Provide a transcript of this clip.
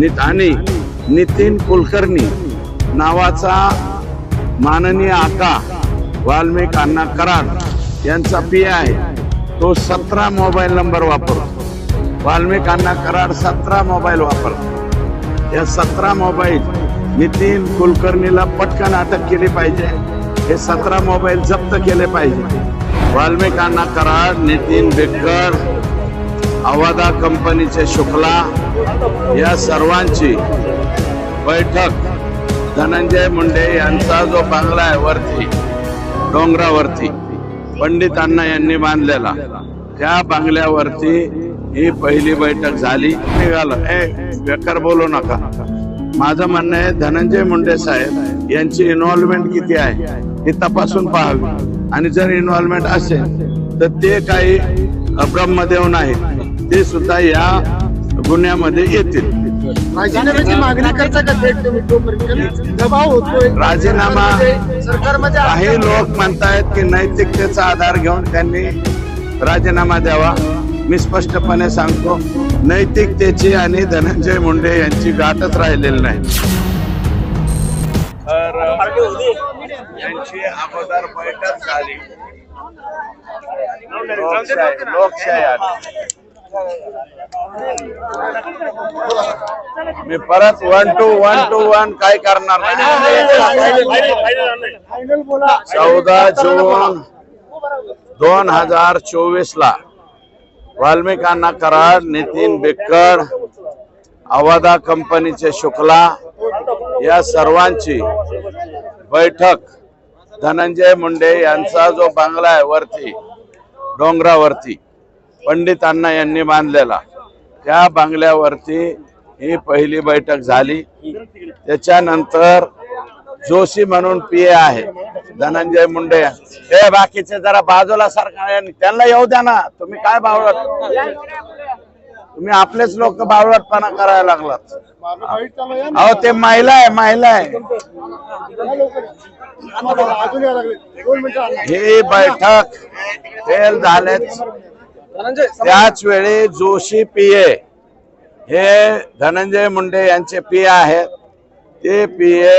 नि- आणि नितीन कुलकर्णी नावाचा माननीय आका वाल्मिक अण्णा कराड यांचा पी आहे तो सतरा मोबाईल नंबर वापरतो. वाल्मिक अण्णा कराड सतरा मोबाईल वापरतो. या सतरा मोबाईल नितीन कुलकर्णीला पटकन अटक केली पाहिजे. हे सतरा मोबाईल जप्त केले पाहिजे. वाल्मिक अण्णा कराड नितीन बेकर अवादा कंपनीचे शुक्ला या सर्वांची बैठक. धनंजय मुंडे यांचा जो बंगला आहे वरती डोंगरावरती पंडित अण्णा यांनी बांधलेला त्या बंगल्यावरती ही पहिली बैठक झाली. निघालं. ए बेकार बोलू नका. माझं म्हणणं आहे धनंजय मुंडे साहेब यांची इन्व्हॉल्वमेंट किती आहे हे तपासून पाहावी. आणि जर इन्व्हॉल्वमेंट असेल तर ते काही ब्रह्मदेव नाहीत ते सुद्धा या गुन्ह्यामध्ये येतील. राजीनाम्याची मागणी करता का थेट तुम्ही? तोपर्यंत दबाव होतोय. राजीनामा सरकारमध्ये काही लोक म्हणतायत की नैतिकतेचा आधार घेऊन त्यांनी राजीनामा द्यावा. मी स्पष्टपणे सांगतो नैतिकतेची आणि धनंजय मुंडे यांची गाठच राहिलेली नाही. तर यांची अगोदर बैठक झाली. लोकशाही लोकशाही आली. मी परत one two one two one काय करणार चौदा जून दोन हजार चोवीस ला वाल्मिकांना कराड नितीन बेकर अवादा कंपनीचे शुक्ला या सर्वांची बैठक. धनंजय मुंडे यांचा जो बंगला आहे वरती डोंगरावरती पंडित अण्णा यांनी बांधलेला. त्या बंगल्यावरती ही पहिली बैठक झाली. त्याच्यानंतर जोशी म्हणून पी ए आहे धनंजय मुंडे हे बाकीचे जरा बाजूला सरकार त्यांना येऊ द्या ना. तुम्ही काय बावळत तुम्ही आपलेच लोक बावळटपणा करायला लागलात. अहो ते महिला आहे महिला आहे. ही बैठक फेल झालेच. त्याच वेळी जोशी पीए हे धनंजय मुंडे यांचे पीए आहेत. ते पीए